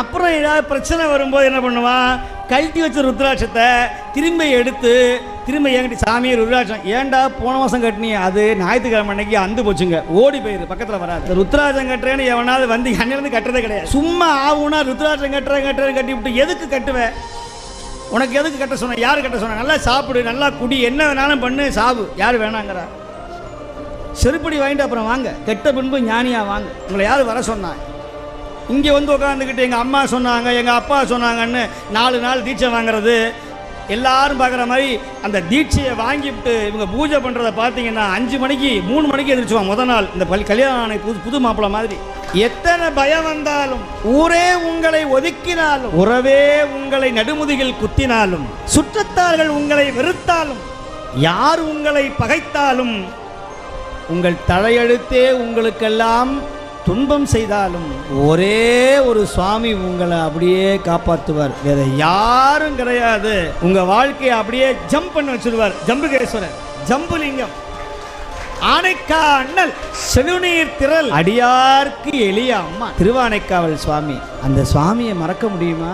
அப்புறம் ஏதாவது பிரச்சனை வரும்போது என்ன பண்ணுவான் கழட்டி வச்ச ருத்ராட்சத்தை திரும்ப எடுத்து திரும்ப என்கிட்ட சாமி ருத்ராட்சம். ஏன்டா போன மாதம் கட்டினி அது ஞாயிற்றுக்கிழமை அன்னைக்கு அந்து போச்சுங்க. ஓடி போயிரு பக்கத்தில் வராது. ருத்ராட்சம் கட்டுறேன்னு எவனாவது வந்து அன்னிலிருந்து கட்டுறதே கிடையாது. சும்மா ஆகும்னா ருத்ராட்சம் கட்டுறேன் கட்டுறேன் கட்டி விட்டு எதுக்கு கட்டுவேன் உனக்கு எதுக்கு கட்ட சொன்ன? யார் கட்ட சொன்ன? நல்லா சாப்பிடு நல்லா குடி. என்ன வேணாலும் பண்ணு சாவு. யார் வேணாங்கிறா? செருப்படி வாங்கிட்டு அப்புறம் வாங்க. கெட்ட பின்பு ஞானியாக வாங்க. உங்களை யார் வர சொன்னான் இங்கே வந்து உட்காந்துக்கிட்டு எங்கள் அம்மா சொன்னாங்க எங்கள் அப்பா சொன்னாங்கன்னு நாலு நாள் தீட்சை வாங்குறது. எல்லாரும் பார்க்குற மாதிரி அந்த தீட்சையை வாங்கிவிட்டு இவங்க பூஜை பண்ணுறத பார்த்தீங்கன்னா அஞ்சு மணிக்கு மூணு மணிக்கு எதிர்ச்சுவான் முத நாள். இந்த பல் கல்யாணம் ஆன புது புது மாப்பிள்ள மாதிரி. எத்தனை பயம் வந்தாலும் ஊரே உங்களை ஒதுக்கினாலும் உறவே உங்களை நடுமுதுகில் குத்தினாலும் சுற்றத்தார்கள் உங்களை வெறுத்தாலும் யார் உங்களை பகைத்தாலும் உங்கள் தலையெழுத்தே உங்களுக்கெல்லாம் துன்பம் செய்தாலும் ஒரே ஒரு சுவாமி உங்களை அப்படியே காப்பாற்றுவார் வேற யாரும் கிடையாது. உங்க வாழ்க்கையை அப்படியே ஜம்ப் பண்ண வச்சிருவார். ஜம்புகேஸ்வரர் ஜம்புலிங்கம் ஆனைக்கா அண்ணல் செழுநீர் திரள் அடியார்க்கு எளிய அம்மா திருவானைக்காவல் சுவாமி. அந்த சுவாமியை மறக்க முடியுமா?